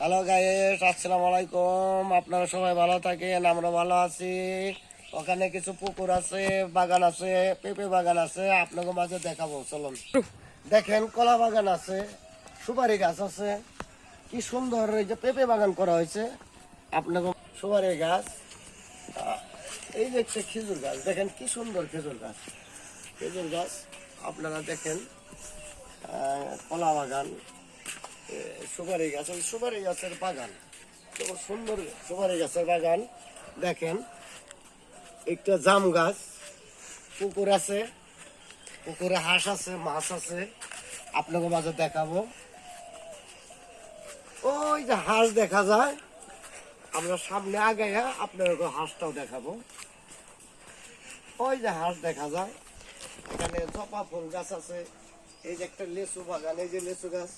Hello guys আসসালামু আলাইকুম আপনারা সবাই ভালো থাকেন আমরা ভালো আছি। ওখানে কিছু পুকুর আছে, বাগান আছে, পেঁপে বাগান আছে আপনাকে মাঝে দেখাবো, চলুন। দেখেন, কলা বাগান আছে, সুপারি গাছ আছে। কি সুন্দর এই যে পেঁপে বাগান করা হয়েছে। আপনাকে সুপারি গাছ। এই দেখছে খেজুর গাছ, দেখেন কি সুন্দর খেজুর গাছ। খেজুর গাছ, আপনারা দেখেন কলা বাগান। সুপারি গাছ, ওই সুপারি গাছের বাগান। সুন্দর সুপারি গাছের বাগান, দেখেন। একটা জাম গাছ, পুকুর আছে, পুকুরে হাঁস আছে, মাছ আছে, আপনাকে মাঝে দেখাবো। ওই যে হাঁস দেখা যায়, আমরা সামনে আগাইয়া আপনাকে হাঁসটাও দেখাবো। ওই যে হাঁস দেখা যায়, এখানে জপা ফুল গাছ আছে, এই যে একটা লেচু বাগান, এই যে লেচু গাছ।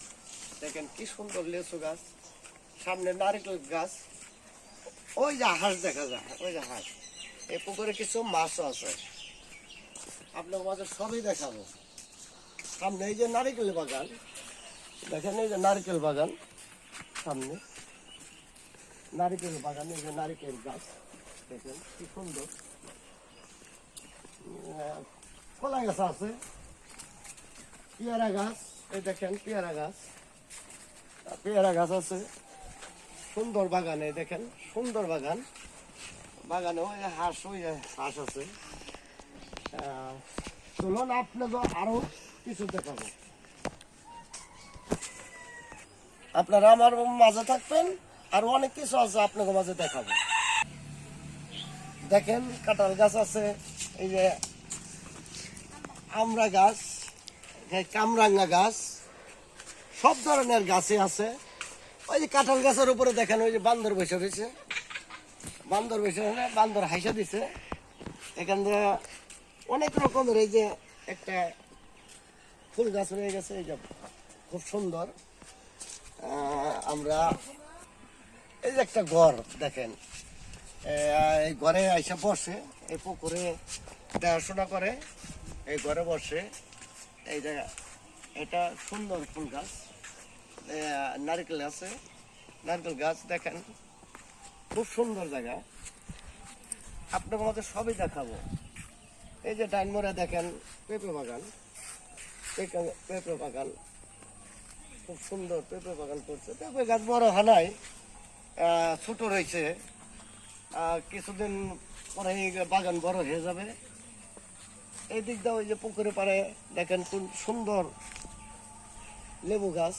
দেখেন কি সুন্দর লেচু গাছ। সামনে নারিকেল গাছ। ওই যে হাঁস দেখা যায় ওই যে হাঁস। এই পুকুরে কিছু মাছও আছে। আপনার মাঝে সবই দেখাবো। সামনে এই যে নারিকেল বাগান। দেখেন এই যে নারিকেল বাগান। সামনে নারিকেল বাগান এই যে নারিকেল গাছ। দেখেন কি সুন্দর। আহ, কলা গাছ আছে। পেয়ারা গাছ এই দেখেন পেয়ারা গাছ। পেয়ারা গাছ আছে। সুন্দর বাগানে দেখেন, সুন্দর বাগান। বাগানে ওই হাঁস ওই হাঁস আছে। চলুন আপনাকে আরও কিছু দেখাবো। আপনারা আমার মাঝে থাকবেন, আর অনেক কিছু আছে আপনাকে মাঝে দেখাবো। দেখেন কাঁঠাল গাছ আছে, এই যে আমরা গাছ কামরাঙ্গা গাছ। সব ধরনের গাছই আছে। ওই যে কাঁঠাল গাছের উপরে দেখেন, ওই যে বান্দর বসে রয়েছে। বান্দর বসে বান্দর হাইসা দিছে। এখান থেকে অনেক রকমের এই যে একটা ফুল গাছ রয়ে গেছে, এই যে খুব সুন্দর। আমরা এই যে একটা ঘর দেখেন। এই ঘরে আইসা বসে, এই পুকুরে দেখাশোনা করে, এই ঘরে বসে। এই জায়গা এটা সুন্দর ফুল গাছ। নারকেল আছে। নারকেল গাছ দেখেন, খুব সুন্দর জায়গা। আপনার মধ্যে সবই দেখাবো। এই যে ডাইনমোড়া দেখেন, পেঁপে বাগান। পেঁপে- বাগান। খুব সুন্দর পেঁপে বাগান করছে। পেঁপে গাছ বড় হানায় ছোট রয়েছে। কিছুদিন পরে বাগান বড় হয়ে যাবে। এই দিক দিয়ে ওই যে পুকুরে পাড়ে দেখেন কোন সুন্দর লেবু গাছ।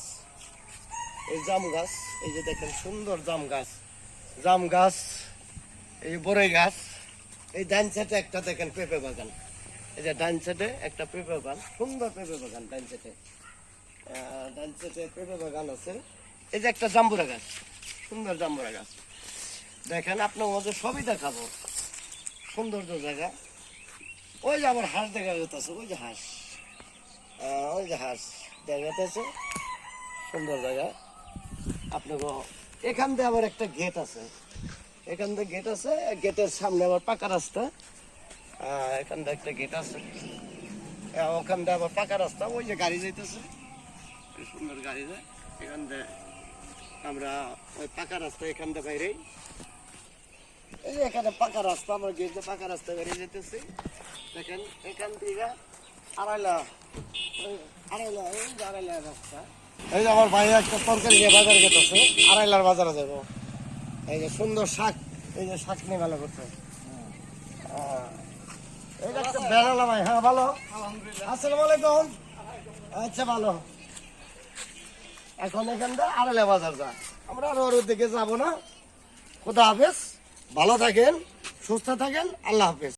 এই জাম গাছ, এই যে দেখেন সুন্দর জাম গাছ। জাম গাছ, এই বড়ই গাছ। এই ডান সাইডে একটা দেখেন পেঁপে বাগান। এই যে ডান সাইডে একটা পেঁপে বাগান, সুন্দর পেঁপে বাগান ডান সাইডে। ডান সাইডে পেঁপে বাগান আছে। এই যে একটা জাম্বুরা গাছ, সুন্দর জাম্বুরা গাছ। দেখেন আপনার মধ্যে সবই দেখাবো। সৌন্দর্য জায়গা। ওই যে আমার হাঁস দেখা যেতেছে ওই যে হাঁস। ওই যে হাঁস দেখা যেতেছে সুন্দর জায়গা। আপনাকে এখান দিয়ে আবার একটা গেট আছে। এখান দিয়ে গেট আছে গেটের সামনে আবার পাকা রাস্তা। এখান দিয়ে একটা গেট আছে। ওখান দিয়ে আবার পাকা রাস্তা, ওই যে গাড়ি যাইতেছে। সুন্দর গাড়ি যায় এখান দিয়ে আমরা ওই পাকা রাস্তা এখান দিয়ে বাইরেই। এই যে এখানে পাকা রাস্তা, আমরা গেট দিয়ে পাকা রাস্তা বেরিয়ে যেতেছি দেখেন, এখান থেকে আড়াইলা আড়াইলা এই আড়াইলা রাস্তা। এই যে আমার ভাই একটা তরকারি নিয়ে বাজারে যেতেছে, আড়াইলার বাজারে যাব। এই যে সুন্দর শাক, এই যে শাক নিয়ে ভালো করছে। হ্যাঁ আলাইকুম। আচ্ছা ভালো। এখন বাজার আমরা আর ওর দিকে যাব না। খোদা হাফেজ। ভালো থাকেন, সুস্থ থাকেন, আল্লাহ হাফেজ।